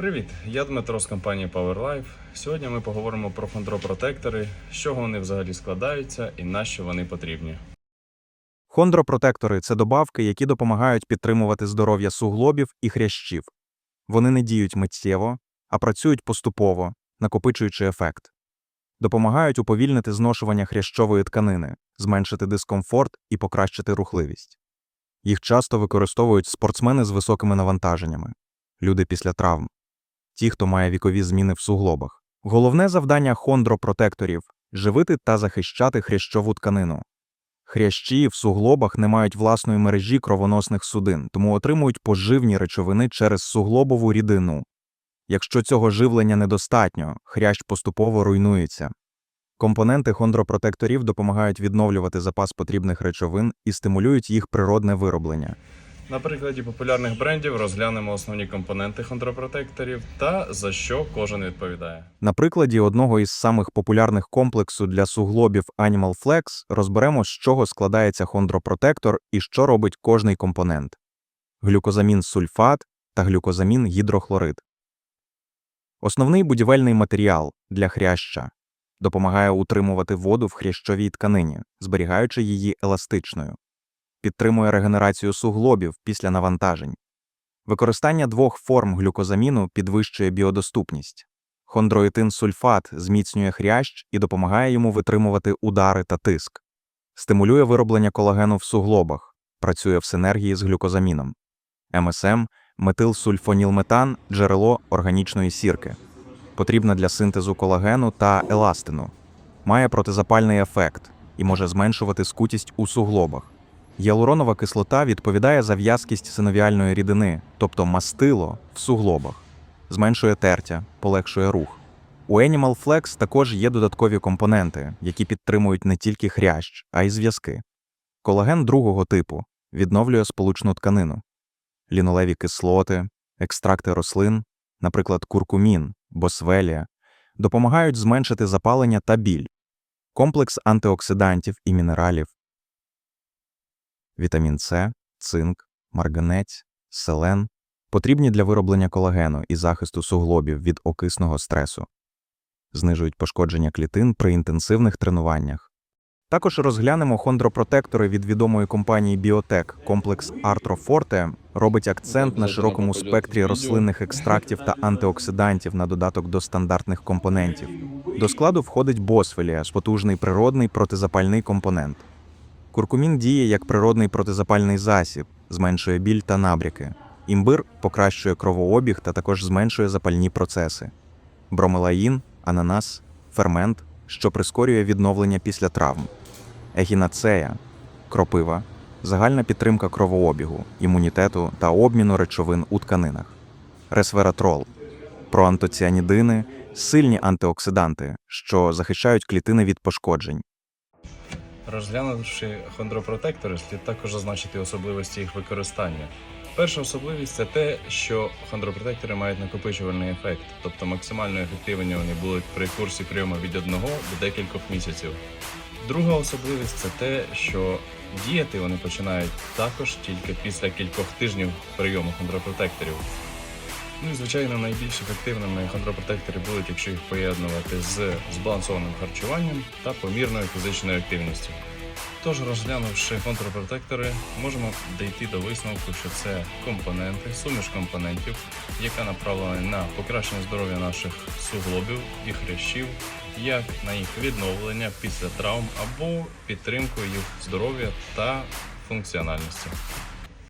Привіт, я Дмитро з компанії PowerLife. Сьогодні ми поговоримо про хондропротектори, з чого вони взагалі складаються і на що вони потрібні. Хондропротектори це добавки, які допомагають підтримувати здоров'я суглобів і хрящів. Вони не діють миттєво, а працюють поступово, накопичуючи ефект. Допомагають уповільнити зношування хрящової тканини, зменшити дискомфорт і покращити рухливість. Їх часто використовують спортсмени з високими навантаженнями, люди після травм, ті, хто має вікові зміни в суглобах. Головне завдання хондропротекторів живити та захищати хрящову тканину. Хрящі в суглобах не мають власної мережі кровоносних судин, тому отримують поживні речовини через суглобову рідину. Якщо цього живлення недостатньо, хрящ поступово руйнується. Компоненти хондропротекторів допомагають відновлювати запас потрібних речовин і стимулюють їх природне вироблення. На прикладі популярних брендів розглянемо основні компоненти хондропротекторів та за що кожен відповідає. На прикладі одного із самих популярних комплексу для суглобів Animal Flex розберемо, з чого складається хондропротектор і що робить кожний компонент: глюкозамін сульфат та глюкозамін гідрохлорид. Основний будівельний матеріал для хряща допомагає утримувати воду в хрящовій тканині, зберігаючи її еластичною, підтримує регенерацію суглобів після навантажень. Використання двох форм глюкозаміну підвищує біодоступність. Хондроїтин сульфат зміцнює хрящ і допомагає йому витримувати удари та тиск. Стимулює вироблення колагену в суглобах, працює в синергії з глюкозаміном. МСМ метилсульфонілметан джерело органічної сірки. Потрібна для синтезу колагену та еластину. Має протизапальний ефект і може зменшувати скутість у суглобах. Гіалуронова кислота відповідає за в'язкість синовіальної рідини, тобто мастило в суглобах, зменшує тертя, полегшує рух. У Animal Flex також є додаткові компоненти, які підтримують не тільки хрящ, а й зв'язки. Колаген другого типу відновлює сполучну тканину, лінолеві кислоти, екстракти рослин, наприклад, куркумін, босвелія, допомагають зменшити запалення та біль, комплекс антиоксидантів і мінералів, вітамін С, цинк, марганець, селен потрібні для вироблення колагену і захисту суглобів від окисного стресу, знижують пошкодження клітин при інтенсивних тренуваннях. Також розглянемо хондропротектори від відомої компанії Біотек. Комплекс Артрофорте робить акцент на широкому спектрі рослинних екстрактів та антиоксидантів на додаток до стандартних компонентів. До складу входить босфелія, потужний природний протизапальний компонент. Куркумін діє як природний протизапальний засіб, зменшує біль та набряки. Імбир покращує кровообіг та також зменшує запальні процеси. Бромелаїн, ананас, фермент, що прискорює відновлення після травм. Ехінацея, кропива, загальна підтримка кровообігу, імунітету та обміну речовин у тканинах. Ресвератрол, проантоціанідини, сильні антиоксиданти, що захищають клітини від пошкоджень. Розглянувши хондропротектори, слід також зазначити особливості їх використання. Перша особливість це те, що хондропротектори мають накопичувальний ефект, тобто максимально ефективні вони будуть при курсі прийому від 1 до декількох місяців. Друга особливість це те, що діяти вони починають також тільки після кількох тижнів прийому хондропротекторів. Ну і звичайно, найбільш ефективними хондропротектори будуть, якщо їх поєднувати з збалансованим харчуванням та помірною фізичною активністю. Тож, розглянувши контрпротектори, можемо дійти до висновку, що це компоненти, суміш компонентів, яка направлена на покращення здоров'я наших суглобів і хрящів, як на їх відновлення після травм або підтримку їх здоров'я та функціональності.